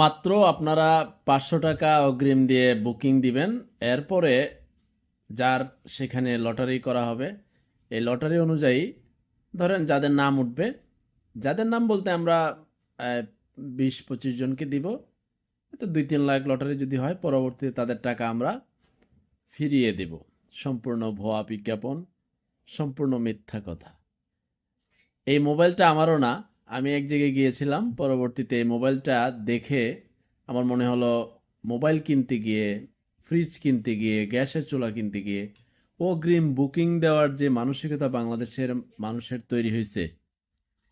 মাত্র আপনারা পাঁচশো টাকা অগ্রিম দিয়ে বুকিং দিবেন। এরপরে যার সেখানে লটারি করা হবে, এই লটারি অনুযায়ী ধরেন যাদের নাম উঠবে, যাদের নাম বলতে আমরা বিশ পঁচিশ জনকে দিব। এটা দুই তিন লাখ লটারি যদি হয়, পরবর্তীতে তাদের টাকা আমরা ফিরিয়ে দেব। সম্পূর্ণ ভুয়া বিজ্ঞাপন, সম্পূর্ণ মিথ্যা কথা। এই মোবাইলটা আমারও না আমি এক জায়গায় গিয়েছিলাম, পরবর্তীতে মোবাইলটা দেখে আমার মনে হলো মোবাইল কিনতে গিয়ে ফ্রিজ কিনতে গিয়ে, গ্যাসের চুলা কিনতে গিয়ে, অগ্রিম বুকিং দেওয়ার যে মানসিকতা বাংলাদেশের মানুষের তৈরি হয়েছে।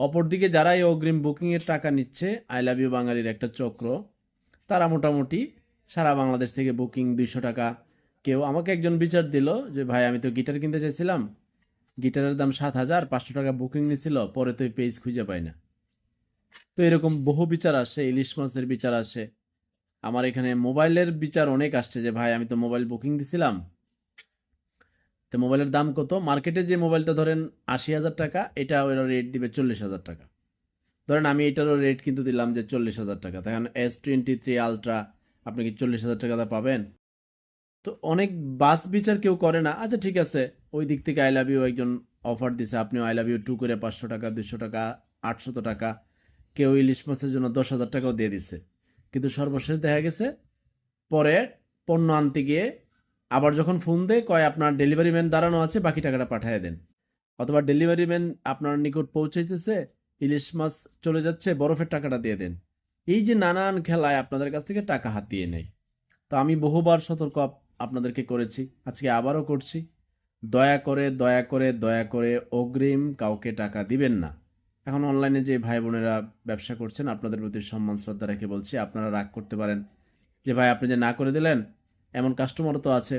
অপরদিকে যারা এই অগ্রিম বুকিংয়ের টাকা নিচ্ছে আই লাভ ইউ বাঙালির একটা চক্র, তারা মোটামুটি সারা বাংলাদেশ থেকে বুকিং দুইশো টাকা। কেউ আমাকে একজন বিচার দিল যে, ভাই, আমি তো গিটার কিনতে চাইছিলাম। গিটারের দাম সাত হাজার, পাঁচশো টাকা বুকিং নিয়েছিল পরে তো পেজ খুঁজে পাই না। তো এরকম বহু বিচার আসে, ইলিশ মাছের বিচার আসে। আমার এখানে মোবাইলের বিচার অনেক আসছে যে, ভাই, আমি তো মোবাইল বুকিং দিছিলাম। তো মোবাইলের দাম কত? মার্কেটে যে মোবাইলটা ধরেন আশি হাজার টাকা, এটা ওরা রেট দিবে চল্লিশ হাজার টাকা। ধরেন আমি এটারও রেট কিন্তু দিলাম যে চল্লিশ হাজার টাকা। তখন এস টোয়েন্টি থ্রি আলট্রা আপনি কি চল্লিশ হাজার টাকাতে পাবেন? তো অনেক বাস বিচার কেউ করে না। আচ্ছা ঠিক আছে। ওই দিক থেকে আই লাভ ইউ একজন অফার দিছে। আপনি আই লাভ ইউ টু করে পাঁচশো টাকা দুশো টাকা, আটশত টাকা। কেউ ইলিশ মাছের জন্য দশ হাজার টাকাও দিয়ে দিছে। কিন্তু সর্বশেষ দেখা গেছে, পরে পণ্য আনতে গিয়ে আবার যখন ফোন দেয়, কয় আপনার ডেলিভারি ম্যান দাঁড়ানো আছে, বাকি টাকাটা পাঠিয়ে দেন। অথবা ডেলিভারি ম্যান আপনার নিকট পৌঁছাইতেছে ইলিশ মাছ চলে যাচ্ছে, বরফের টাকাটা দিয়ে দেন। এই যে নানান খেলায় আপনাদের কাছ থেকে টাকা হাতিয়ে নেয়। তো আমি বহুবার সতর্ক আপনাদেরকে করেছি। আজকে আবারও করছি। দয়া করে দয়া করে দয়া করে অগ্রিম কাউকে টাকা দিবেন না। এখন অনলাইনে যে ভাই বোনেরা ব্যবসা করছেন, আপনাদের প্রতি সম্মান, শ্রদ্ধা রেখে বলছি, আপনারা রাগ করতে পারেন। যে ভাই, আপনি যে না করে দিলেন, এমন কাস্টমারও তো আছে।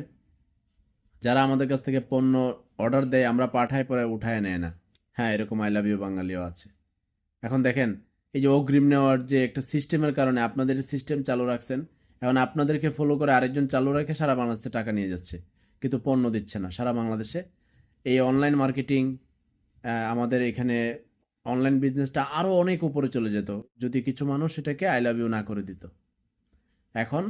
যারা আমাদের কাছ থেকে পণ্য অর্ডার দেয়, আমরা পাঠায় পরে উঠায় নেয় না। হ্যাঁ এরকম আই লাভ ইউ বাঙালিও আছে। এখন দেখেন, এই যে অগ্রিম নেওয়ার যে একটা সিস্টেমের কারণে আপনাদের সিস্টেম চালু রাখছেন এখন আপনাদেরকে ফলো করে আরেকজন চালু রেখে সারা বাংলাদেশে টাকা নিয়ে যাচ্ছে, কিন্তু পণ্য দিচ্ছে না সারা বাংলাদেশে। এই অনলাইন মার্কেটিং আমাদের এখানে অনলাইন বিজনেসটা আরও অনেক উপরে চলে যেত। যদি কিছু মানুষ এটাকে আই লাভ ইউ না করে দিত। এখন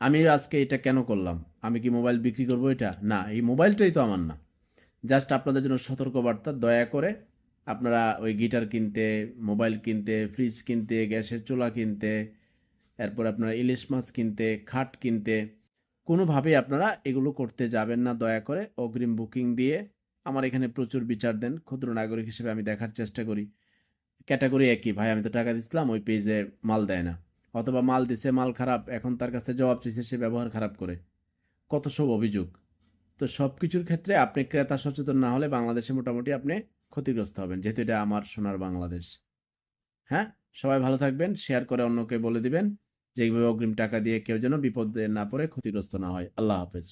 আমি আজকে এটা কেন করলাম? আমি কি মোবাইল বিক্রি করব এটা? না, এই মোবাইলটাই তো আমার না। জাস্ট আপনাদের জন্য সতর্কবার্তা, দয়া করে আপনারা ওই গিটার কিনতে মোবাইল কিনতে ফ্রিজ কিনতে, গ্যাসের চুলা কিনতে এরপর আপনারা ইলিশ মাছ কিনতে, খাট কিনতে, কোনোভাবেই আপনারা এগুলো করতে যাবেন না, দয়া করে অগ্রিম বুকিং দিয়ে আমার এখানে প্রচুর বিচার দেন। ক্ষুদ্র নাগরিক হিসেবে আমি দেখার চেষ্টা করি। ক্যাটাগরি একই, ভাই আমি তো টাকা দিচ্ছিলাম ওই পেজে মাল দেয় না। অথবা মাল দিছে, মাল খারাপ, এখন তার কাছে জবাব চাইছে, সে ব্যবহার খারাপ করে। কত সব অভিযোগ। তো সব কিছুর ক্ষেত্রে আপনি ক্রেতা সচেতন না হলে বাংলাদেশে মোটামুটি আপনি ক্ষতিগ্রস্ত হবেন, যেহেতু এটা আমার সোনার বাংলাদেশ। হ্যাঁ? সবাই ভালো থাকবেন, শেয়ার করে অন্যকে বলে দিবেন। যে এইভাবে অগ্রিম টাকা দিয়ে কেউ যেন বিপদে না পড়ে, ক্ষতিগ্রস্ত না হয়। আল্লাহ হাফেজ।